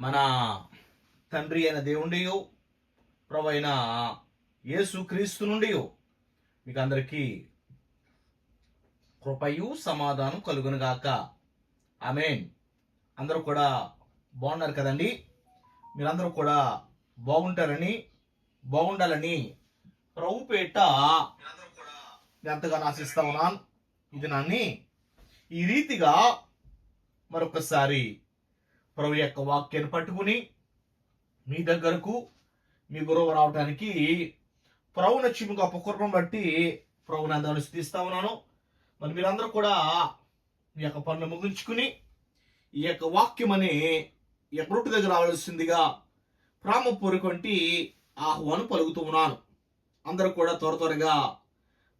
మన తండ్రి అయిన దేవుండియో ప్రభైన యేసు క్రీస్తు నుండియో మీకు అందరికీ కృపయు సమాధానం కలుగునుగాక ఆమెన్. అందరూ కూడా బాగున్నారు కదండి? మీరందరూ కూడా బాగుంటారని బాగుండాలని ప్రభుపేట ఎంతగానో ఆశిస్తా ఉన్నాను. ఇది నాన్ని ఈ రీతిగా మరొకసారి ప్రభు యొక్క వాక్యాన్ని పట్టుకుని మీ దగ్గరకు మీ గురువు రావడానికి ప్రభు నచ్చి మీకు గొప్ప బట్టి ప్రభుని అందరూ స్థితిస్తా ఉన్నాను. మరి మీరందరూ కూడా మీ యొక్క పనులు ముగించుకుని ఈ యొక్క వాక్యం అనే ఈ యొక్క దగ్గర రావాల్సిందిగా ప్రామపూర్వకంటి ఆహ్వానం పలుకుతూ ఉన్నాను. అందరూ కూడా త్వర త్వరగా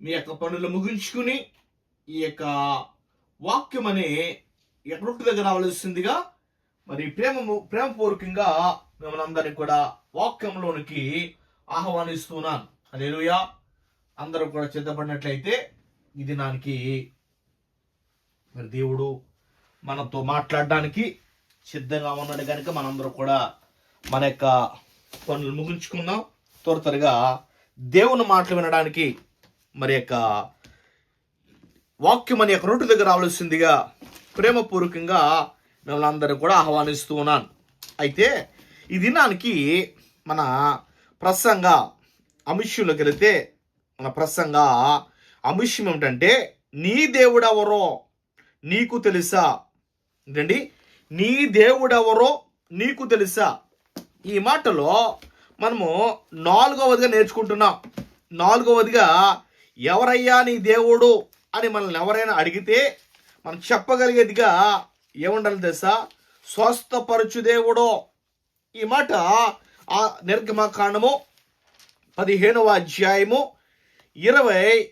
మీ యొక్క పనులు ముగించుకుని ఈ యొక్క వాక్యం అనే ఈ దగ్గర రావాల్సిందిగా మరి ప్రేమ ప్రేమపూర్వకంగా మిమ్మల్ని కూడా వాక్యంలోనికి ఆహ్వానిస్తున్నాను. అదేలుయా అందరూ కూడా సిద్ధపడినట్లయితే ఈ దినానికి మరి దేవుడు మనతో మాట్లాడడానికి సిద్ధంగా ఉన్నాడు కనుక మనందరూ కూడా మన యొక్క పనులు ముగించుకుందాం. త్వర త్వరగా దేవుని మాటలు వినడానికి మరి యొక్క వాక్యం అనే యొక్క రోడ్డు దగ్గర రావాల్సిందిగా ప్రేమపూర్వకంగా మిమ్మల్ని అందరూ కూడా ఆహ్వానిస్తూ ఉన్నాను. అయితే ఈ దినానికి మన ప్రసంగ అంశంలోకి వెళితే మన ప్రసంగ అంశం ఏమిటంటే నీ దేవుడెవరో నీకు తెలుసా? ఏంటండి? నీ దేవుడెవరో నీకు తెలుసా? ఈ మాటలో మనము నాలుగవదిగా నేర్చుకుంటున్నాం. నాలుగవదిగా ఎవరయ్యా నీ దేవుడు అని మనల్ని ఎవరైనా అడిగితే మనం చెప్పగలిగేదిగా ఏముండాలి తెలుసా? స్వస్థపరచు దేవుడు. ఈ మాట ఆ నిర్గమకాండము పదిహేనవ అధ్యాయము ఇరవై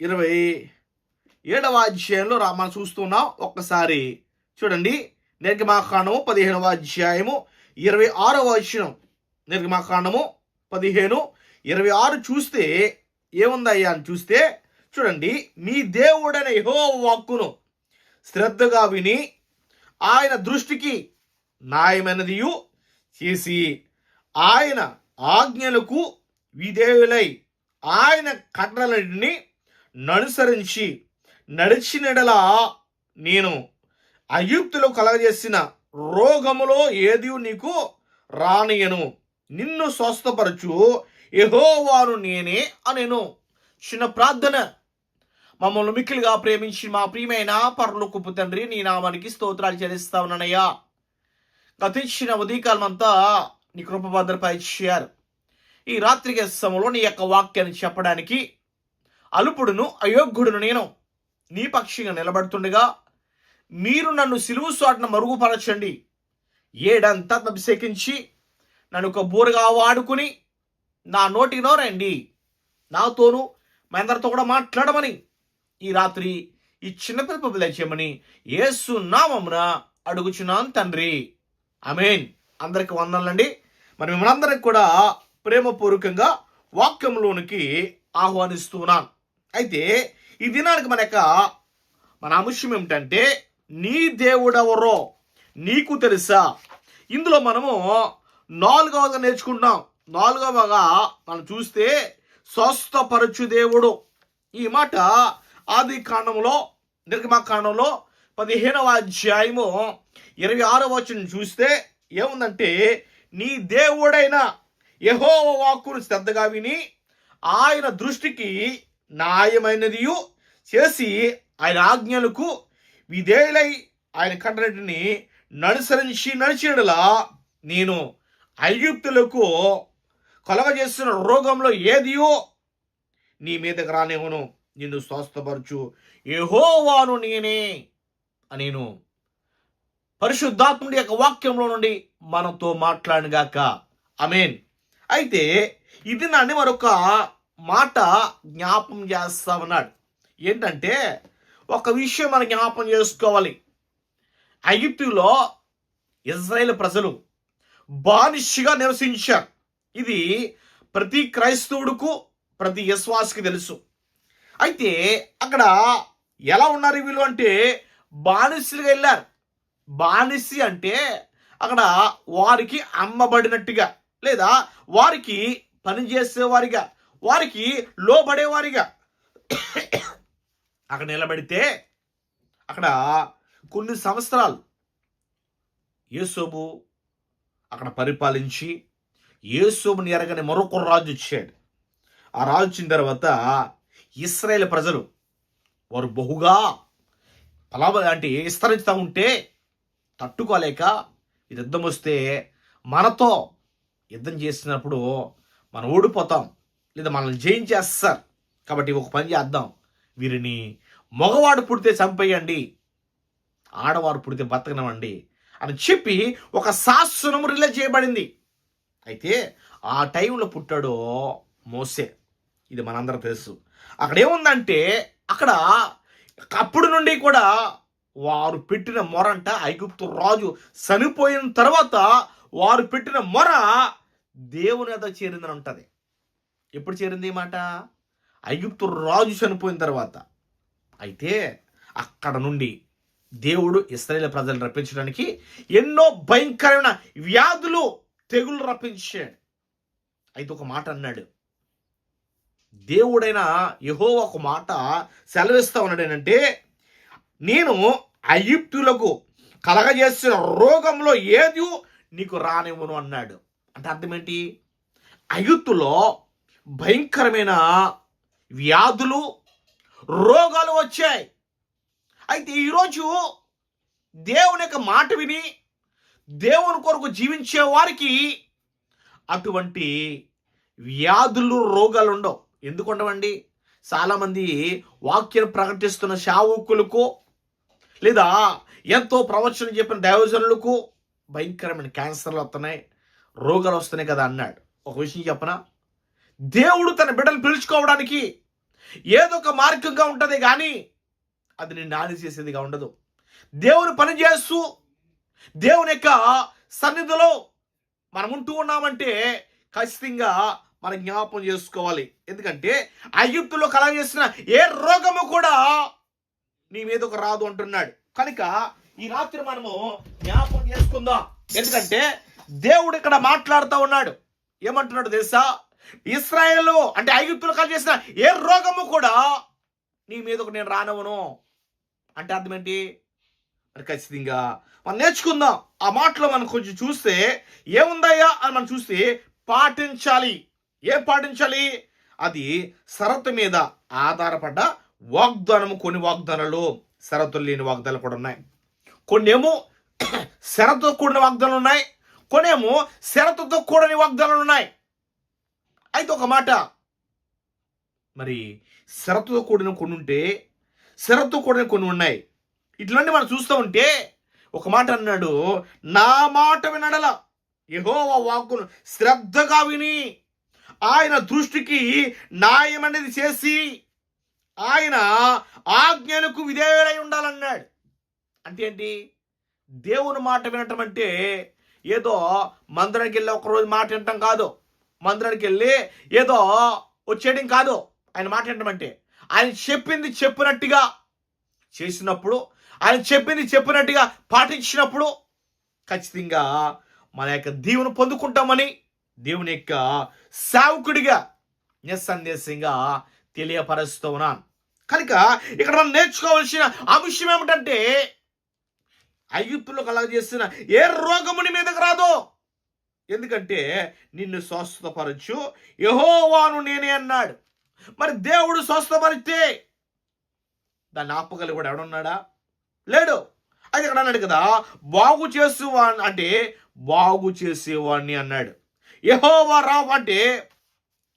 ఇరవై ఏడవ అధ్యాయంలో మనం చూస్తున్నాం ఒక్కసారి. చూడండి నిర్గమాకాండము పదిహేనవ అధ్యాయము ఇరవై ఆరవ వచనం. నిర్గమాకాండము పదిహేను ఇరవై ఆరు చూస్తే ఏముందయ్యా అని చూస్తే చూడండి మీ దేవుడైన యహో వాక్కును. శ్రద్ధగా విని ఆయన దృష్టికి న్యాయమైనదియు చేసి ఆయన ఆజ్ఞలకు విధేయులై ఆయన కట్టలన్నింటినీ ననుసరించి నడిచినడలా నేను అయుక్తులు కలగజేసిన రోగములో ఏది నీకు రానియను. నిన్ను స్వస్థపరచు. యెహోవాను నేనే అనెను. చిన్న ప్రార్థన. మమ్మల్ని మిక్కిలిగా ప్రేమించి మా ప్రియమైన పర్లుకుప్పు తండ్రి నీ నామానికి స్తోత్రాలు చెల్లిస్తా ఉన్నానయ్యా. గతించిన ఉదయకాలం అంతా నీ కృప భద్రపై ఈ రాత్రికి సమయంలో నీ యొక్క వాక్యాన్ని చెప్పడానికి అలుపుడును అయోగ్యుడును నేను నీ పక్షిగా నిలబడుతుండగా మీరు నన్ను సిలువు సాటున మరుగుపరచండి. ఏడంతా అభిషేకించి నన్ను ఒక బూరగా వాడుకుని నా నోటినో రండి నాతోనూ మా అందరితో కూడా మాట్లాడమని ఈ రాత్రి ఈ చిన్నపిల్లపు దయచేయమని యేసు నామమున అడుగుచున్నాను తండ్రి. అమేన్ అందరికి వందనండి మరి మిమ్మల్ని కూడా ప్రేమపూర్వకంగా వాక్యంలోనికి ఆహ్వానిస్తున్నాను అయితే ఈ దినానికి మన యొక్క మన అంశం ఏమిటంటే నీ దేవుడెవరో నీకు తెలుసా? ఇందులో మనము నాలుగవగా నేర్చుకుంటున్నాం. నాలుగవగా మనం చూస్తే స్వస్థపరచు దేవుడు. ఈ మాట ఆది కాండంలో నిర్గమకాండంలో పదిహేనవ అధ్యాయము ఇరవై ఆరవ వచనం చూస్తే ఏముందంటే నీ దేవుడైన యెహోవ వాక్కును శ్రద్ధగా విని ఆయన దృష్టికి న్యాయమైనది చేసి ఆయన ఆజ్ఞలకు విధేయులై ఆయన కంటనటిని ననుసరించి నడిచినలా నేను ఐగుప్తులకు కలగజేస్తున్న రోగంలో ఏదియో నీ మీదకి రానివ్వను. నిన్ను స్వస్థపరచు. ఏహోవాను నేనే నేను పరిశుద్ధాత్ముడి యొక్క వాక్యంలో నుండి మనతో మాట్లాడిగాక అమేన్ అయితే ఇది నన్ను మరొక మాట జ్ఞాపం చేస్తా ఉన్నాడు ఏంటంటే ఒక విషయం మనం జ్ఞాపం చేసుకోవాలి. ఐగిప్తులో ఇజ్రాయేల్ ప్రజలు బానిషిగా నివసించారు. ఇది ప్రతి క్రైస్తవుడుకు ప్రతి విశ్వాసకి తెలుసు. అయితే అక్కడ ఎలా ఉన్నారు వీళ్ళు అంటే బానిసలుగా వెళ్ళారు. బానిసి అంటే అక్కడ వారికి అమ్మబడినట్టుగా లేదా వారికి పనిచేసేవారిగా వారికి లోబడేవారిగా. అక్కడ నిలబడితే అక్కడ కొన్ని సంవత్సరాలు యేసోబు అక్కడ పరిపాలించి యేసోబుని ఎరగని మరొక రాజు వచ్చాడు. ఆ రాజు వచ్చిన తర్వాత ఇస్రాయేల్ ప్రజలు వారు బహుగా ఫలాభ అంటే విస్తరిస్తూ ఉంటే తట్టుకోలేక యుద్ధం వస్తే మనతో యుద్ధం చేసినప్పుడు మనం ఓడిపోతాం లేదా మనల్ని జయించేస్తారు. కాబట్టి ఒక పని చేద్దాం. వీరిని మగవాడు పుడితే చంపేయండి ఆడవారు పుడితే బతకనమండి అని చెప్పి ఒక శాసనం రిలీజ్ చేయబడింది. అయితే ఆ టైంలో పుట్టాడు మోసే. ఇది మనందరం తెలుసు. అక్కడ ఏముందంటే అక్కడ అప్పుడు నుండి కూడా వారు పెట్టిన మొరంట ఐగుప్తు రాజు చనిపోయిన తర్వాత వారు పెట్టిన మొర దేవుని ఎద చేరిందని ఉంటుంది. ఎప్పుడు చేరింది ఈ మాట? ఐగుప్తు రాజు చనిపోయిన తర్వాత. అయితే అక్కడ నుండి దేవుడు ఇస్రాయేల్ ప్రజలు రప్పించడానికి ఎన్నో భయంకరమైన వ్యాధులు తెగులు రప్పించాడు. అయితే ఒక మాట అన్నాడు. దేవుడైన యహో ఒక మాట సెలవిస్తా ఉన్నాడు ఏంటంటే నేను అయుక్తులకు కలగజేసిన రోగంలో ఏది నీకు రానివ్వను అన్నాడు. అంటే అర్థం ఏంటి? అయుత్తులో భయంకరమైన వ్యాధులు రోగాలు వచ్చాయి. అయితే ఈరోజు దేవుని యొక్క మాట విని దేవుని కొరకు జీవించే వారికి అటువంటి వ్యాధులు రోగాలు ఉండవు. ఎందుకు ఉండవండి చాలామంది వాక్యం ప్రకటిస్తున్న శావుకులకు లేదా ఎంతో ప్రవచనం చెప్పిన దైవజనులకు భయంకరమైన క్యాన్సర్లు వస్తున్నాయి రోగాలు వస్తున్నాయి కదా అన్నాడు. ఒక విషయం చెప్పనా? దేవుడు తన బిడ్డలు పిలుచుకోవడానికి ఏదో ఒక మార్గంగా ఉంటుంది కానీ అది నేను నాని చేసేదిగా ఉండదు. దేవుని పని చేస్తూ దేవుని యొక్క సన్నిధిలో మనం ఉంటూ ఉన్నామంటే ఖచ్చితంగా మనం జ్ఞాపం చేసుకోవాలి. ఎందుకంటే అయ్యుత్తులో కలగజేసిన ఏ రోగము కూడా నీ మీదకు రాదు అంటున్నాడు. కనుక ఈ రాత్రి మనము జ్ఞాపం చేసుకుందాం. ఎందుకంటే దేవుడు ఇక్కడ మాట్లాడుతూ ఉన్నాడు. ఏమంటున్నాడు తెలుసా? ఇస్రాయేల్ అంటే ఐగుప్తులు చేసిన ఏ రోగము కూడా నీ మీదకు నేను రానవను. అంటే అర్థం ఏంటి? మరి ఖచ్చితంగా మనం నేర్చుకుందాం. ఆ మాటలో మనం కొంచెం చూస్తే ఏముందయ్యా అని మనం చూస్తే పాటించాలి. ఏం పాటించాలి? అది షరతు మీద ఆధారపడ్డ వాగ్దానము కొన్ని వాగ్దానాలు షరతులు లేని వాగ్దానాలు కూడా ఉన్నాయి. కొన్నేమో షరతుతో కూడిన వాగ్దానాలు ఉన్నాయి. కొన్నేమో షరతుతో కూడని వాగ్దానాలు ఉన్నాయి. అయితే ఒక మాట మరి షరతుతో కూడిన కొన్ని ఉంటే షరతు కూడిన కొన్ని ఉన్నాయి. ఇట్లాంటి మనం చూస్తూ ఉంటే ఒక మాట అన్నాడు నా మాట వినడల. యెహోవా వాక్కును శ్రద్ధగా విని ఆయన దృష్టికి న్యాయం అనేది చేసి ఆయన ఆజ్ఞలకు విధేయుడై ఉండాలన్నాడు. అంటే ఏంటి? దేవుని మాట వినటం అంటే ఏదో మందిరానికి వెళ్ళి ఒకరోజు మాట వినటం కాదు. మందిరానికి వెళ్ళి ఏదో వచ్చేయడం కాదు. ఆయన మాట వినటం అంటే ఆయన చెప్పింది చెప్పినట్టుగా చేసినప్పుడు ఆయన చెప్పింది చెప్పినట్టుగా పాటించినప్పుడు ఖచ్చితంగా మన యొక్క దీవును పొందుకుంటామని దేవుని యొక్క సేవకుడిగా నిస్సందేశంగా తెలియపరుస్తూ ఉన్నాను. కనుక ఇక్కడ మనం నేర్చుకోవాల్సిన అంశం ఏమిటంటే అయ్యుత్తులో కలగజేసిన ఏ రోగముని మీదకు రాదు. ఎందుకంటే నిన్ను స్వస్థపరచు యహోవాను నేనే అన్నాడు. మరి దేవుడు స్వస్థపరిస్తే దాన్ని ఆపగలి కూడా ఎవడున్నాడా? లేడు. అది ఇక్కడ అన్నాడు కదా బాగు చేసేవాడిని అంటే బాగు చేసేవాడిని అన్నాడు. యహోవా రావు అంటే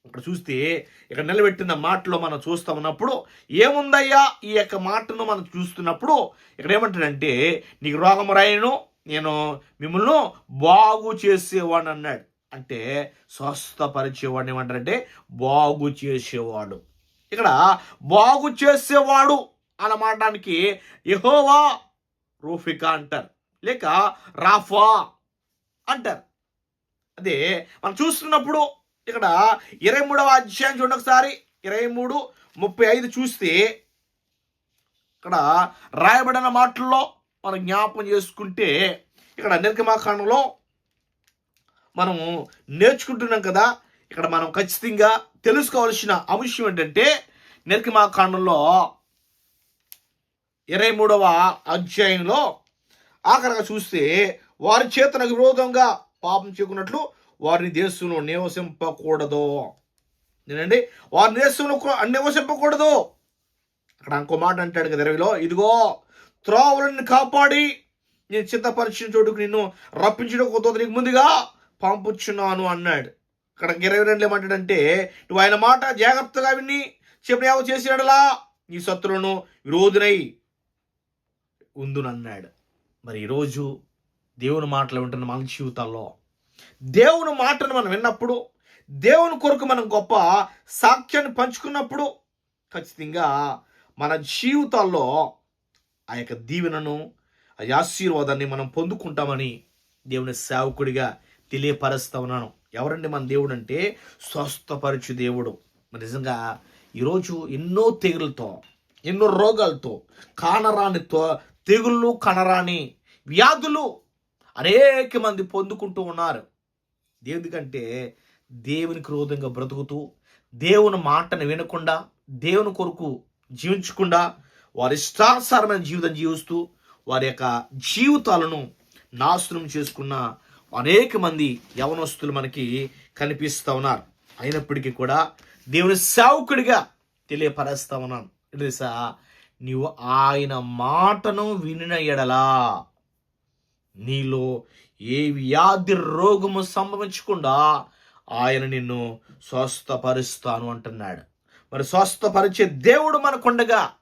ఇక్కడ చూస్తే ఇక్కడ నిలబెట్టిన మాటలో మనం చూస్తా ఉన్నప్పుడు ఏముందయ్యా ఈ యొక్క మాటను మనం చూస్తున్నప్పుడు ఇక్కడ ఏమంటాడంటే నీకు రోగం రాయను నేను మిమ్మల్ని బాగు చేసేవాడు అన్నాడు. అంటే స్వస్థపరిచేవాడిని ఏమంటారంటే బాగు చేసేవాడు. ఇక్కడ బాగు చేసేవాడు అన్న మాటానికి యహోవా రూఫికా అంటారు. లేక రాఫా అంటారు. అదే మనం చూస్తున్నప్పుడు ఇక్కడ ఇరవై మూడవ అధ్యాయం చూడండి ఒకసారి. ఇరవై మూడు ముప్పై ఐదు చూస్తే ఇక్కడ రాయబడిన మాటల్లో మనం జ్ఞాపం చేసుకుంటే ఇక్కడ నిర్గమాకాండంలో మనము నేర్చుకుంటున్నాం కదా. ఇక్కడ మనం ఖచ్చితంగా తెలుసుకోవాల్సిన అంశం ఏంటంటే నిర్గమాకాండంలో ఇరవై మూడవ అధ్యాయంలో ఆఖరిగా చూస్తే వారి చేతనకు విరోధంగా పాపం చేసుకున్నట్లు వారిని దేశంలో నివసింపకూడదు. నేనండి వారి దేశంలో నివసింపకూడదు అక్కడ ఇంకో మాట అంటాడు కదా ఇరవైలో ఇదిగో త్రోవలను కాపాడి నేను చిత్తపరిచిన చోటుకు నిన్ను రప్పించడం కొత్త నీకు ముందుగా పంపుచున్నాను అన్నాడు. ఇక్కడ ఇరవై రెండు ఏమంటాడంటే నువ్వు ఆయన మాట జాగ్రత్తగా విని చెప్పిన ఏవో చేసినాడలా నీ శత్రువులను విరోధునై ఉందునన్నాడు. మరి ఈరోజు దేవుని మాటలు వింటున్న మన జీవితాల్లో. దేవుని మాటను మనం విన్నప్పుడు దేవుని కొరకు మనం గొప్ప సాక్ష్యాన్ని పంచుకున్నప్పుడు ఖచ్చితంగా మన జీవితాల్లో ఆ యొక్క దీవెనను ఆ ఆశీర్వాదాన్ని మనం పొందుకుంటామని దేవుని సేవకుడిగా తెలియపరుస్తా ఉన్నాను. ఎవరండి మన దేవుడు అంటే? స్వస్థపరచు దేవుడు. నిజంగా ఈరోజు ఎన్నో తెగులతో ఎన్నో రోగాలతో కానరానితో తెగుళ్ళు కనరాని వ్యాధులు అనేక మంది పొందుకుంటూ ఉన్నారు. ఎందుకంటే దేవుని క్రోధంగా బ్రతుకుతూ దేవుని మాటను వినకుండా దేవుని కొరకు జీవించకుండా వారి ఇష్టానుసారమైన జీవితం జీవిస్తూ వారి యొక్క జీవితాలను నాశనం చేసుకున్న అనేక మంది యవనస్తులు మనకి కనిపిస్తూ ఉన్నారు. అయినప్పటికీ కూడా దేవుని సేవకుడిగా తెలియపరేస్తా ఉన్నాను తెలుసా? నీవు ఆయన మాటను వినిన ఎడలా నీలో ఏ వ్యాధి రోగము సంభవించకుండా ఆయన నిన్ను స్వస్థపరుస్తాను అంటున్నాడు. మరి స్వస్థపరిచే దేవుడు మనకుండగా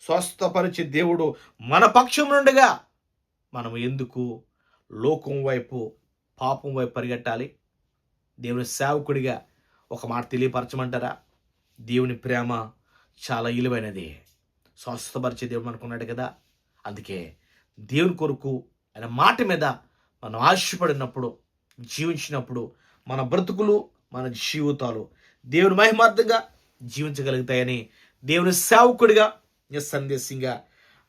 స్వస్థపరిచే దేవుడు మన పక్షం నుండగా మనం ఎందుకు లోకం వైపు పాపం వైపు పరిగెట్టాలి? దేవుని సేవకుడిగా ఒక మాట తెలియపరచమంటారా? దేవుని ప్రేమ చాలా ఇలువైనది. స్వస్థపరిచే దేవుడు మనకున్నాడు కదా. అందుకే దేవుని కొరకు ఆయన మాట మీద మనం ఆశపడినప్పుడు జీవించినప్పుడు మన బ్రతుకులు మన జీవితాలు దేవుని మహిమార్థంగా జీవించగలుగుతాయని దేవుని సేవకుడిగా నిస్సందేశంగా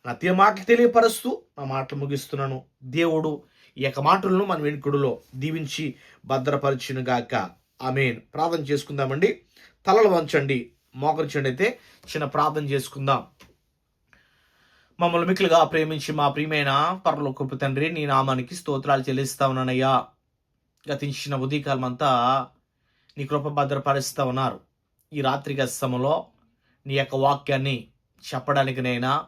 నా తీ మాటలు తెలియపరుస్తూ నా మాటలు ముగిస్తున్నాను. దేవుడు ఈ యొక్క మాటలను మన వెనుకడులో దీవించి భద్రపరిచిన గాక ఆమెన్. ప్రార్థన చేసుకుందామండి. తలలు వంచండి మోకరించండి అయితే చిన్న ప్రార్థన చేసుకుందాం. మమ్మల్ని మిక్కులుగా ప్రేమించి మా ప్రియమైన పరలోకపు తండ్రి నీ నామానికి స్తోత్రాలు చెల్లిస్తా ఉన్నానయ్యా. గతించిన ఉదయకాలం అంతా నీ కృప భద్రపరుస్తూ ఉన్నారు. ఈ రాత్రి గస్తములో నీ యొక్క వాక్యాన్ని చెప్పడానికి నైనా?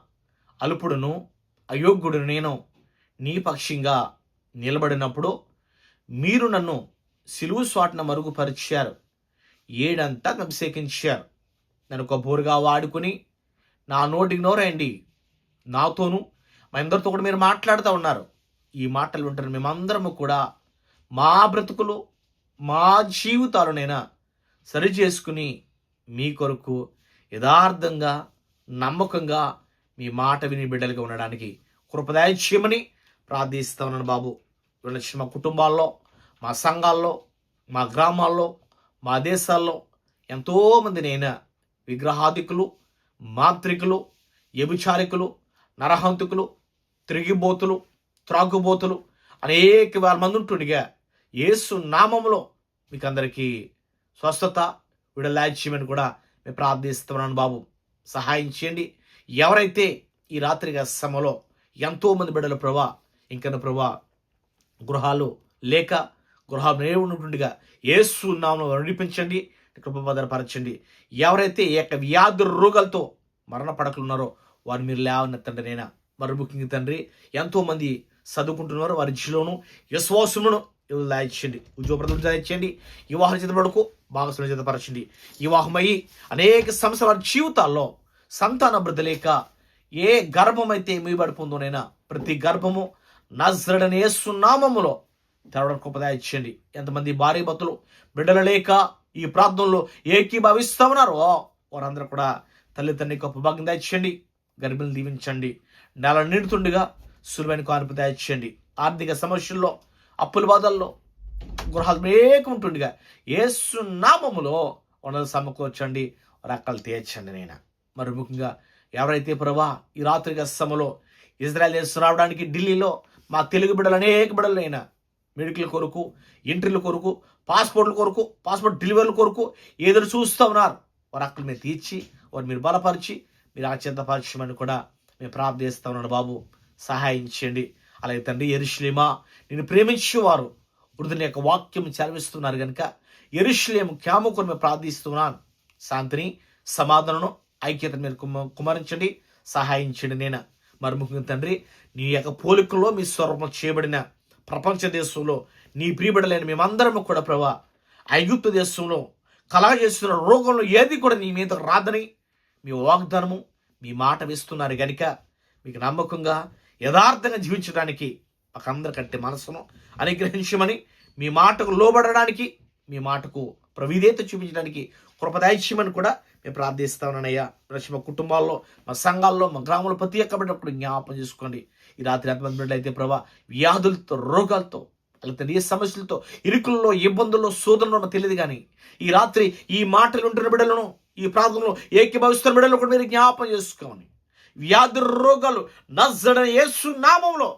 అల్పుడును అయోగ్యుడు నేను నీ పక్షంగా నిలబడినప్పుడు మీరు నన్ను సిలువు స్వాటన మరుగుపరిచారు. ఏడంతా అభిషేకించారు. నన్ను ఒక బోరుగా వాడుకుని నా నోటికి నోరండి నాతోనూ మా అందరితో కూడా మీరు మాట్లాడుతూ ఉన్నారు. ఈ మాటలు వింటారు మేమందరము కూడా మా బ్రతుకులు మా జీవితాలనైనా సరి చేసుకుని మీ కొరకు యథార్థంగా నమ్మకంగా మీ మాట విని బిడ్డలుగా ఉండడానికి కృపదాయచ్యమని ప్రార్థిస్తా ఉన్నాను బాబు. మా కుటుంబాల్లో మా సంఘాల్లో మా గ్రామాల్లో మా దేశాల్లో ఎంతోమందినైనా విగ్రహాదికులు మాంత్రికులు వ్యభిచారికులు నరహంతుకులు తిరిగిబోతులు త్రాగుబోతులు అనేక వేల మంది ఉంటుండగా యేసు నామంలో మీకు అందరికీ స్వస్థత విడలాజ్యమని కూడా మేము ప్రార్థిస్తున్నాను బాబు. సహాయం చేయండి. ఎవరైతే ఈ రాత్రి సమలో ఎంతోమంది బిడ్డల ప్రభా ఇంకన ప్రభా గృహాలు లేక గృహాలు ఉన్నటుండగా యేసు నామంలో నడిపించండి కృప భద్రపరచండి. ఎవరైతే ఈ యొక్క వ్యాధి రోగాలతో మరణ పడకలున్నారో వారు మీరు లేవనెత్తండి నైనా. మరి ముఖ్యంగా తండ్రి ఎంతో మంది చదువుకుంటున్నారు వారి జిల్లోను విశ్వాసమును దాయించండి ఉద్యోగప్రదం దాయించండి వివాహం చేతపడకు భాగస్వామి చేతపరచండి వివాహమయ్యి అనేక సంవత్సరాల వారి జీవితాల్లో సంతాన వృద్ధి లేక ఏ గర్భమైతే మీబడిపోందోనైనా ప్రతి గర్భము నజరడని సున్నామములో తెరవడం కృపదాయించండి ఎంతమంది భార్య భర్తలు బిడ్డలు లేక ఈ ప్రాంతంలో ఏకీభవిస్తా ఉన్నారో వారందరూ కూడా తల్లిదండ్రి గొప్ప భాగం దాయించండి గర్భిణులు దీవించండి. నెల నిండుతుండగా సులువైన కానుపు దాయించండి ఆర్థిక సమస్యల్లో అప్పుల బాధల్లో గృహాలు ఉంటుండగా ఏసు నామములో వనరులు సమకూర్చండి. రక్కలు తీర్చండి నేను మరి ముఖ్యంగా ఎవరైతే ప్రభా ఈ రాత్రి సమలో ఇజ్రాయల్ దేశం రావడానికి ఢిల్లీలో మా తెలుగు బిడ్డలు అనేక బిడ్డలైనా మెడికల్ కొరకు ఎంట్రీల కొరకు పాస్పోర్ట్ల కొరకు పాస్పోర్ట్ డెలివరీల కొరకు ఏదో చూస్తూ ఉన్నారు. వారు అక్కడ మీరు తీర్చి వారు మీరు బలపరిచి మీరు ఆచంతపరచమని కూడా మేము ప్రార్థిస్తా ఉన్నాడు బాబు. సహాయించండి అలాగే తండ్రి ఎరుషులేమా నేను ప్రేమించేవారు వృద్ధుని యొక్క వాక్యం చదివిస్తున్నారు కనుక ఎరుషులేము క్యాముకుని మేము ప్రార్థిస్తున్నాను శాంతిని సమాధానను ఐక్యతను మీరు కుమ- కుమరించండి. సహాయించండి నేను. మరి ముఖ్యంగా తండ్రి నీ యొక్క పోలికలో మీ స్వరూపం చేయబడిన ప్రపంచ దేశంలో నీ ప్రియబడలేని మేమందరం కూడా ప్రభా ఐగుప్తు దేశంలో కలగ చేస్తున్న రోగంలో ఏది కూడా నీ మీద రాదని మీ వాగ్దానము మీ మాట వేస్తున్నారు గనుక మీకు నమ్మకంగా యథార్థంగా జీవించడానికి మాకందరికంటే మనసును అనుగ్రహించమని మీ మాటకు లోబడడానికి మీ మాటకు ప్రవిధేత చూపించడానికి కృపదాయిత్యమని కూడా మేము ప్రార్థిస్తా ఉన్నానయ్యా. ప్రతి మా కుటుంబాల్లో మా సంఘాల్లో మా గ్రామంలో ప్రతి ఒక్క జ్ఞాపం జ్ఞాపకం చేసుకోండి ఈ రాత్రి ఎంతమంది అయితే ప్రభా వ్యాధులతో రోగాలతో లేకపోతే ఏ సమస్యలతో ఇరుకుల్లో ఇబ్బందుల్లో శోధనలో తెలియదు కానీ ఈ రాత్రి ఈ మాటలు ఉంటున్న బిడ్డలను ఈ ప్రాంతంలో ఏకీభవిస్తున్న బిడ్డలు కూడా మీరు జ్ఞాపం చేసుకోమని వ్యాధి రోగాలు నజడ యేసు నామంలో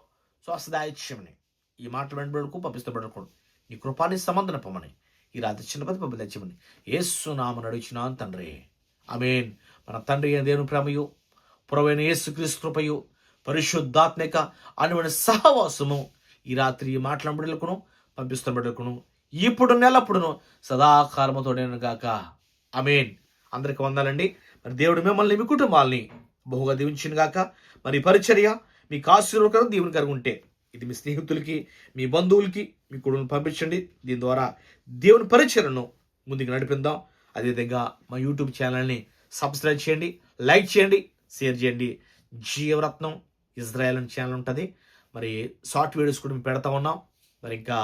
స్వస్థదాయిత్యమని ఈ మాటలు వెంట బిడ్డలకు పంపిస్తూ నీ కృపాన్ని సమంతన పొమ్మని ఈ రాత్రి చిన్నపతి పంపి తెచ్చమని యేసు నామం నడిచినాను తండ్రి. అమేన్ మన తండ్రి అయిన దేవుని ప్రేమయు పురవైన యేసు కృపయు పరిశుద్ధాత్మిక అనువైన సహవాసము ఈ రాత్రి ఈ మాటల బిడ్డలకును పంపిస్తున్న బిడ్డలకును ఇప్పుడు నెలప్పుడును సదాకాలముతో నేను గాక. అమేన్ అందరికి వందాలండి. మరి దేవుడు మిమ్మల్ని మీ కుటుంబాల్ని బహుగా దీవించిన గాక. మరి పరిచర్య మీకు ఆశీర్వకరం దీవుని కలిగి ఉంటే ఇది మీ స్నేహితులకి మీ బంధువులకి మీ కుటుంబం పంపించండి. దీని ద్వారా దేవుని పరిచయను ముందుకు నడిపిద్దాం. అదేవిధంగా మా యూట్యూబ్ ఛానల్ని సబ్స్క్రైబ్ చేయండి లైక్ చేయండి షేర్ చేయండి. జీవరత్నం ఇజ్రాయెల్ అని ఛానల్ ఉంటుంది. మరి షార్ట్ వీడియోస్ కూడా మేము పెడతా ఉన్నాం. మరి ఇంకా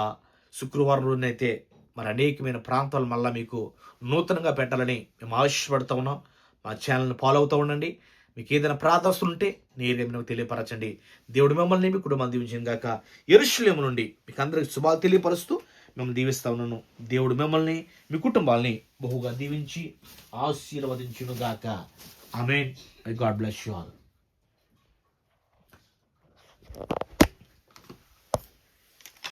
శుక్రవారం రోజునైతే మరి అనేకమైన ప్రాంతాలు మళ్ళీ మీకు నూతనంగా పెట్టాలని మేము ఆశపడుతూ ఉన్నాం. మా ఛానల్ని ఫాలో అవుతూ ఉండండి. మీకు ఏదైనా ప్రార్థనలు ఉంటే నేనే తెలియపరచండి. దేవుడు మిమ్మల్ని మీ కుటుంబం దీవించిన గాక ఎరుషులేము నుండి మీకు అందరికి శుభాలు తెలియపరుస్తూ మేము దీవిస్తా ఉన్నాను. దేవుడు మిమ్మల్ని మీ కుటుంబాల్ని బహుగా దీవించి ఆశీర్వదించును గాక. I God bless you all